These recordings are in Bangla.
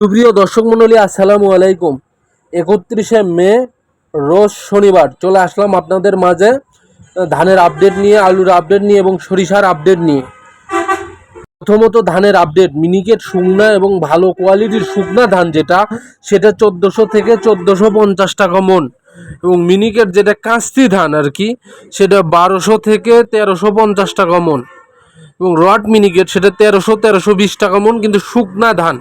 সুপ্রিয় দর্শক মণ্ডলী, আসসালামু আলাইকুম। একত্রিশে মে, রোজ শনিবার। চলে আসলাম আপনাদের মাঝে ধানের আপডেট নিয়ে, আলুর আপডেট নিয়ে এবং সরিষার আপডেট নিয়ে। প্রথমত ধানের আপডেট মিনিকেট শুকনা এবং ভালো কোয়ালিটির শুকনা ধান যেটা, সেটা চোদ্দোশো থেকে চোদ্দোশো পঞ্চাশ টাকা মন। এবং মিনিকেট যেটা কাস্তি ধান আর কি, সেটা বারোশো থেকে তেরোশো পঞ্চাশ টাকা মন। এবং রড মিনিকেট সেটা তেরোশো তেরোশো বিশ টাকা মন, কিন্তু শুকনা ধান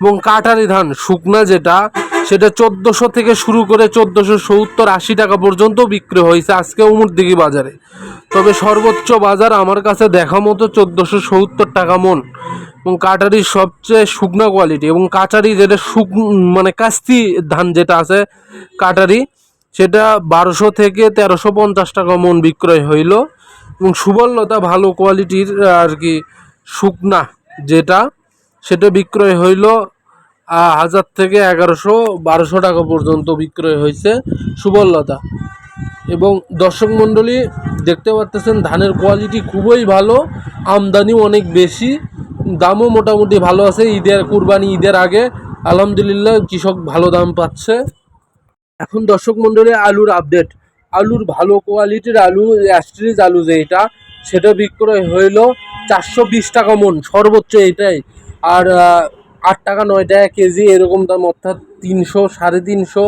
এবং কাটারি ধান, শুকনা যেটা, সেটা চোদ্দোশো থেকে শুরু করে চোদ্দোশো সত্তর আশি টাকা পর্যন্ত বিক্রি হয়েছে আজকে উমুরদিঘি বাজারে। তবে সর্বোচ্চ বাজার আমার কাছে দেখা মতো চোদ্দোশো সত্তর টাকা মন এবং কাটারির সবচেয়ে শুকনা কোয়ালিটি এবং কাটারি যেটা শুক মানে কাস্তি ধান যেটা আছে, কাটারি, সেটা বারোশো থেকে তেরোশো পঞ্চাশ টাকা মন বিক্রয় হইল। এবং সুবর্ণতা ভালো কোয়ালিটির আর কি, শুকনা যেটা, সেটা বিক্রয় হইল হাজার থেকে এগারোশো, বারোশো টাকা পর্যন্ত বিক্রয় হয়েছে সুবর্ণতা। এবং দর্শক মণ্ডলী, দেখতে পাচ্তেছেন ধানের কোয়ালিটি খুবই ভালো, আমদানিও অনেক বেশি, দামও মোটামুটি ভালো আছে, ঈদের কুরবানি, ঈদের আগে, আলহামদুলিল্লাহ কৃষক ভালো দাম পাচ্ছে। এখন দর্শক মণ্ডলী, আলুর আপডেট আলুর ভালো কোয়ালিটির আলু অ্যাস্ট্রিজ আলু যেটা সেটা বিক্রয় হইল চারশো বিশ টাকা মন, সর্বোচ্চ এটাই। আর আট টাকা নয় টাকা কেজি, এরকম দাম অর্থাৎ তিনশো, সাড়ে তিনশো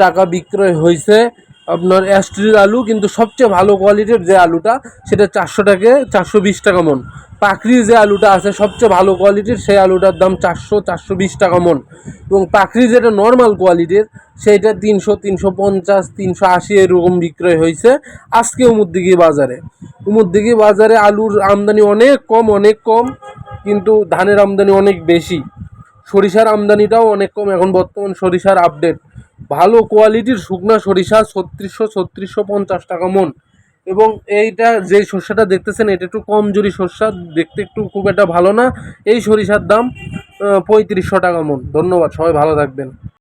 টাকা বিক্রয় হয়েছে আপনার অ্যাস্ট্রিজ আলু, কিন্তু সবচেয়ে ভালো কোয়ালিটির যে আলুটা, সেটা চারশো টাকা, চারশো বিশ টাকা মন। পাখরি যে আলুটা আছে, সবচেয়ে ভালো কোয়ালিটির সেই আলুটার দাম চারশো চারশো বিশ টাকা মন। এবং পাখরি যেটা নর্মাল কোয়ালিটির, সেইটা তিনশো তিনশো পঞ্চাশ, তিনশো আশি এরকম বিক্রয় হয়েছে আজকে উমুরদিঘি বাজারে। উমুরদিঘি বাজারে আলুর আমদানি অনেক কম অনেক কম, কিন্তু ধানের আমদানি অনেক বেশি। সরিষার আমদানিটাও অনেক কম, এখন বর্তমান সরিষার আপডেট ভালো কোয়ালিটির শুকনা সরিষা, ছত্রিশশো ছত্রিশশো পঞ্চাশ টাকা মন। এবং এইটা যে সর্ষাটা দেখতেছেন, এটা একটু কমজোরি সর্ষা, দেখতে একটু খুব একটা ভালো না। এই সরিষার দাম পঁয়ত্রিশশো টাকা মন। ধন্যবাদ, সবাই ভালো থাকবেন।